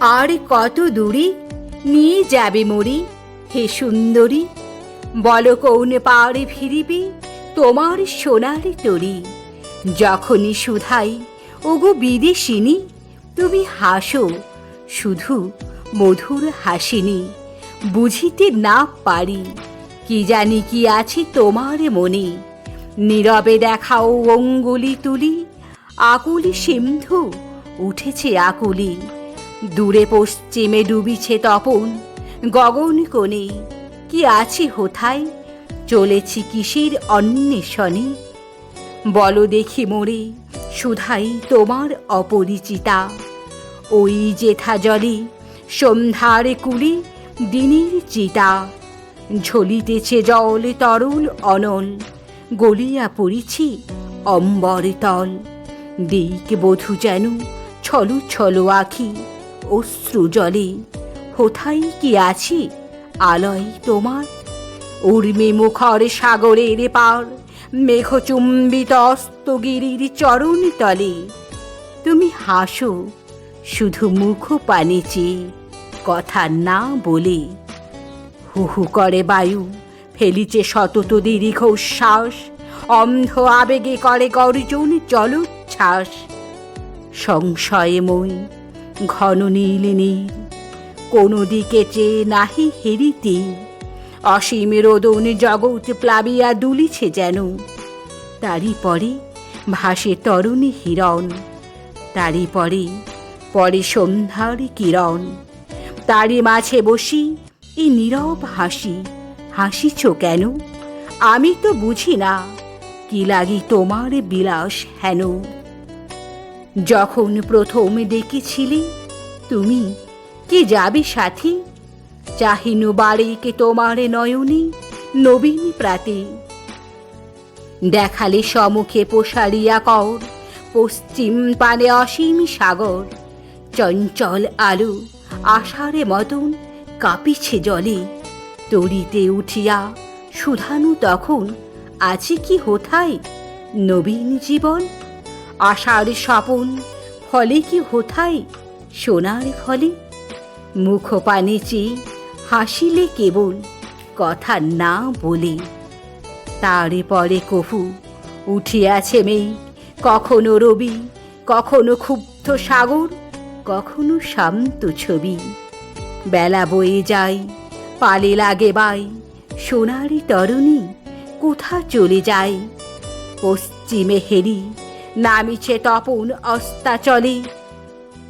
আর কত দূরে? নিয়ে যাবে মরি, হে সুন্দরী। বল কৌন পাড়ে ফিরিবে তোমার সোনার তরি। যখনই সুধাই, ওগো বিদেশিনী, তুমি হাসো, শুধু মধুর হাসিনি, বুঝিতে না পারি, কি জানি কি আছে তোমার মনে। নীরবে দেখাও অঙ্গুলি তুলি, আকুলি সিন্ধু, উঠেছে আকুলি। দূরে পশ্চিমে ডুবিছে তপন, গগন কোণে। কি আছি হোথায়? চলেছি কিসের অন্বেষণে? বলো দেখি মোরে, সুধাই তোমার অপরিচিতা। ওই জেঠা জলে, সন্ধ্যার কুলি দিনের চিতা। ঝলিতেছে জল তরল অনল, গলিয়া পড়িছি অম্বরে তল। দিক বধু যেন ছলু ছলো আখি অশ্রু জলে। হোথাই কি আছি? আলয় তোমার। উর্মি মুখর সাগরের পার, মেঘচুম্বিত অস্তগিরির চরণ তলে। তুমি হাসো, শুধু মুখ পানে চেয়ে, কথা না বলে। হু হু করে বায়ু, ফেলিছে সতত দীর্ঘ শ্বাস অন্ধ আবেগে করে গর্জন জলোচ্ছ্বাস সংশয়ে মই ঘন নীল নীল। কোনো দিকে চেয়ে নাহি হেরিতে। অসীম রোদন জগৎ প্লাবিয়া দুলিছে যেন। তারই পরে ভাসে তরুণী হিরণ। তারই পরে পরে সন্ধ্যার কিরণ। তারই মাঝে বসি এই নীরব হাসি। হাসিছ কেন? আমি তো বুঝি না। কি লাগি তোমার বিলাস হেন? যখন প্রথম দেখেছিলে, তুমি কি যাবে সাথী? চাহিনু বাড়িকে তোমার নয়নে নবীন প্রাতে। দেখালে সমুখে পোষারিয়া কর পশ্চিম পানে অসীম সাগর। চঞ্চল আলু আষাঢ়ে মতন কাঁপিছে জলে। তরিতে উঠিয়া সুধানু তখন আছে কি হোথায়? নবীন জীবন আষাঢ় স্বপন, ফলে কি হোথায় সোনার ফলে? মুখ পানে চেয়ে হাসিলে কেবল কথা না বলে। তারে পরে উঠিয়াছে মেয়ে, কখনো রবি, কখনো ক্ষুব্ধ সাগর, কখনো শান্ত ছবি। বেলা বয়ে যায়, পালে লাগে বাই, সোনারি তরুণী কোথা চলে যায়? পশ্চিমে হেরি নামিছে তপন অস্তাচলে।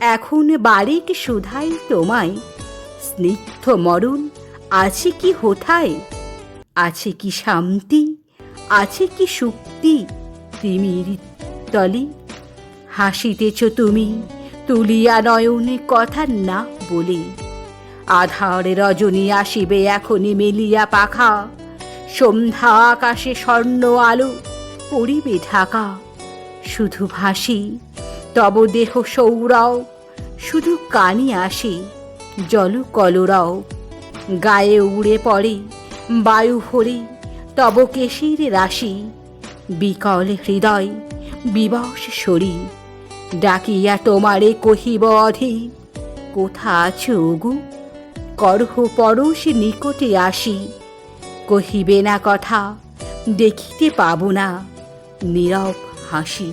এখন বারিক সুধাই তোমায়। স্নিগ্ধ মরণ, আছে কি হোথায়? আছে কি শান্তি? আছে কি শুক্তি তিমির তলে। হাসিতেছ তুমি, তুলিয়া নয়নে কথা না বলে। আধার রজনী আসিবে এখনই মেলিয়া পাখা। সন্ধ্যা আকাশে স্বর্ণ আলো পড়িবে ঢাকা। শুধু ভাসি, তব দেহ সৌরও, শুধু কানি আসি জল কলরাও। গায়ে উড়ে পড়ে বায়ু হরি তব কেশির রাশি, বিকল হৃদয় বিবশ শরী ডাকিয়া তোমারে কহিব অধীর কোথা আছো ওগু করহ পরশ নিকটে আসি। কহিবে না কথা, দেখিতে পাব না। নীরব হাসি